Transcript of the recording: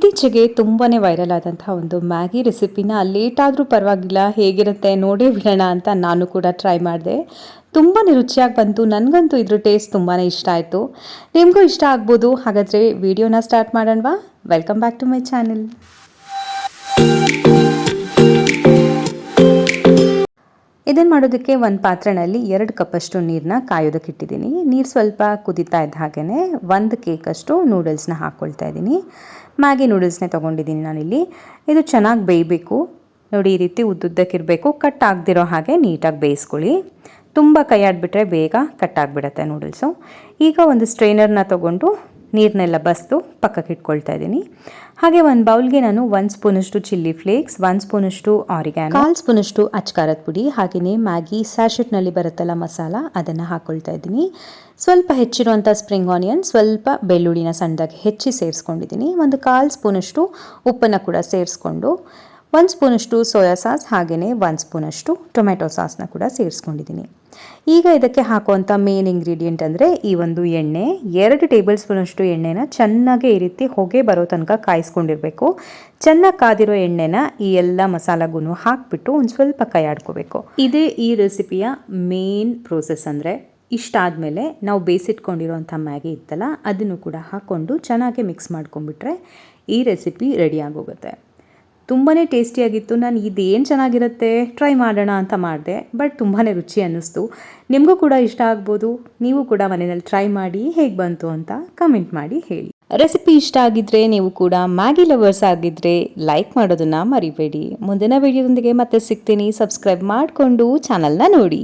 ಇತ್ತೀಚೆಗೆ ತುಂಬಾ ವೈರಲ್ ಆದಂತಹ ಒಂದು ಮ್ಯಾಗಿ ರೆಸಿಪಿನ ಲೇಟಾದರೂ ಪರವಾಗಿಲ್ಲ, ಹೇಗಿರುತ್ತೆ ನೋಡೇ ಬಿಡೋಣ ಅಂತ ನಾನು ಕೂಡ ಟ್ರೈ ಮಾಡಿದೆ. ತುಂಬಾ ರುಚಿಯಾಗಿ ಬಂತು, ನನಗಂತೂ ಇದ್ರ ಟೇಸ್ಟ್ ತುಂಬಾ ಇಷ್ಟ ಆಯಿತು. ನಿಮಗೂ ಇಷ್ಟ ಆಗ್ಬೋದು, ಹಾಗಾದರೆ ವಿಡಿಯೋನ start ಮಾಡೋಣವಾ? Welcome back to my channel ಇದನ್ನು ಮಾಡೋದಕ್ಕೆ ಒಂದು ಪಾತ್ರೆನಲ್ಲಿ ಎರಡು ಕಪ್ಪಷ್ಟು ನೀರನ್ನ ಕಾಯೋದಕ್ಕೆ ಇಟ್ಟಿದ್ದೀನಿ ನೀರು ಸ್ವಲ್ಪ ಕುದೀತಾ ಇದ್ದ ಹಾಗೆಯೇ ಒಂದು ಕೇಕಷ್ಟು ನೂಡಲ್ಸ್ನ ಹಾಕ್ಕೊಳ್ತಾ ಇದ್ದೀನಿ. ಮ್ಯಾಗಿ ನೂಡಲ್ಸ್ನೇ ತೊಗೊಂಡಿದ್ದೀನಿ ನಾನಿಲ್ಲಿ. ಇದು ಚೆನ್ನಾಗಿ ಬೇಯಬೇಕು. ನೋಡಿ, ಈ ರೀತಿ ಉದ್ದುದ್ದಕ್ಕಿರಬೇಕು. ಕಟ್ ಆಗದಿರೋ ಹಾಗೆ ನೀಟಾಗಿ ಬೇಯಿಸ್ಕೊಳ್ಳಿ. ತುಂಬ ಕೈ ಆಡಿಬಿಟ್ರೆ ಬೇಗ ಕಟ್ ಆಗಿಬಿಡತ್ತೆ ನೂಡಲ್ಸು. ಈಗ ಒಂದು ಸ್ಟ್ರೈನರ್ನ ತೊಗೊಂಡು ನೀರನ್ನೆಲ್ಲ ಬಸ್ದು ಪಕ್ಕಕ್ಕೆ ಇಟ್ಕೊಳ್ತಾ ಇದ್ದೀನಿ. ಹಾಗೆ ಒಂದು ಬೌಲ್ಗೆ ನಾನು ಒಂದು ಸ್ಪೂನಷ್ಟು ಚಿಲ್ಲಿ ಫ್ಲೇಕ್ಸ್, ಒಂದು ಸ್ಪೂನಷ್ಟು ಆರಿಗ್ಯಾನ್. ಕಾಲು ಸ್ಪೂನಷ್ಟು ಅಚ್ಕಾರದ ಪುಡಿ ಹಾಗೆಯೇ ಮ್ಯಾಗಿ ಸ್ಯಾಶೆಟ್ನಲ್ಲಿ ಬರುತ್ತಲ್ಲ ಮಸಾಲ, ಅದನ್ನು ಹಾಕ್ಕೊಳ್ತಾ ಇದ್ದೀನಿ. ಸ್ವಲ್ಪ ಹೆಚ್ಚಿರುವಂಥ ಸ್ಪ್ರಿಂಗ್ ಆನಿಯನ್ ಸ್ವಲ್ಪ ಬೆಳ್ಳುಳ್ಳಿನ ಸಣ್ಣದಾಗಿ ಹೆಚ್ಚಿ ಸೇರಿಸ್ಕೊಂಡಿದ್ದೀನಿ. ಒಂದು ಕಾಲು ಸ್ಪೂನಷ್ಟು ಉಪ್ಪನ್ನು ಕೂಡ ಸೇರಿಸ್ಕೊಂಡು ಒಂದು ಸ್ಪೂನಷ್ಟು ಸೋಯಾ ಸಾಸ್ ಹಾಗೆಯೇ ಒಂದು ಸ್ಪೂನಷ್ಟು ಟೊಮೆಟೊ ಸಾಸ್ನ ಕೂಡ ಸೇರಿಸ್ಕೊಂಡಿದ್ದೀನಿ. ಈಗ ಇದಕ್ಕೆ ಹಾಕುವಂಥ ಮೇನ್ ಇಂಗ್ರೀಡಿಯೆಂಟ್ ಅಂದರೆ ಈ ಒಂದು ಎಣ್ಣೆ. ಎರಡು ಟೇಬಲ್ ಸ್ಪೂನಷ್ಟು ಎಣ್ಣೆನ ಚೆನ್ನಾಗಿ ಈ ರೀತಿ ಹೊಗೆ ಬರೋ ತನಕ ಕಾಯಿಸ್ಕೊಂಡಿರಬೇಕು. ಚೆನ್ನಾಗಿ ಕಾದಿರೋ ಎಣ್ಣೆನ ಈ ಎಲ್ಲ ಮಸಾಲಗೂ ಹಾಕಿಬಿಟ್ಟು ಒಂದು ಸ್ವಲ್ಪ ಕೈ ಆಡ್ಕೋಬೇಕು. ಇದೇ ಈ ರೆಸಿಪಿಯ ಮೇನ್ ಪ್ರೋಸೆಸ್ ಅಂದರೆ ಇಷ್ಟಾದಮೇಲೆ ನಾವು ಬೇಯಿಸಿಟ್ಕೊಂಡಿರೋಂಥ ಮ್ಯಾಗಿ ಇತ್ತಲ್ಲ, ಅದನ್ನು ಕೂಡ ಹಾಕ್ಕೊಂಡು ಚೆನ್ನಾಗಿ ಮಿಕ್ಸ್ ಮಾಡ್ಕೊಂಡ್ಬಿಟ್ರೆ ಈ ರೆಸಿಪಿ ರೆಡಿ ಆಗೋಗುತ್ತೆ. ತುಂಬಾ ಟೇಸ್ಟಿಯಾಗಿತ್ತು. ನಾನು ಇದೇನು ಚೆನ್ನಾಗಿರುತ್ತೆ? ಟ್ರೈ ಮಾಡೋಣ ಅಂತ ಮಾಡಿದೆ. ಬಟ್ ತುಂಬಾ ರುಚಿ ಅನ್ನಿಸ್ತು. ನಿಮಗೂ ಕೂಡ ಇಷ್ಟ ಆಗ್ಬೋದು. ನೀವು ಕೂಡ ಮನೆಯಲ್ಲಿ ಟ್ರೈ ಮಾಡಿ ಹೇಗೆ ಬಂತು ಅಂತ ಕಮೆಂಟ್ ಮಾಡಿ ಹೇಳಿ. ರೆಸಿಪಿ ಇಷ್ಟ ಆಗಿದ್ರೆ ನೀವು ಕೂಡ ಮ್ಯಾಗಿ ಲವರ್ಸ್ ಆಗಿದ್ರೆ ಲೈಕ್ ಮಾಡೋದನ್ನ ಮರಿಬೇಡಿ. ಮುಂದಿನ ವಿಡಿಯೋದೊಂದಿಗೆ ಮತ್ತೆ ಸಿಗ್ತೀನಿ. ಸಬ್ಸ್ಕ್ರೈಬ್ ಮಾಡಿಕೊಂಡು ಚಾನಲ್ನ ನೋಡಿ.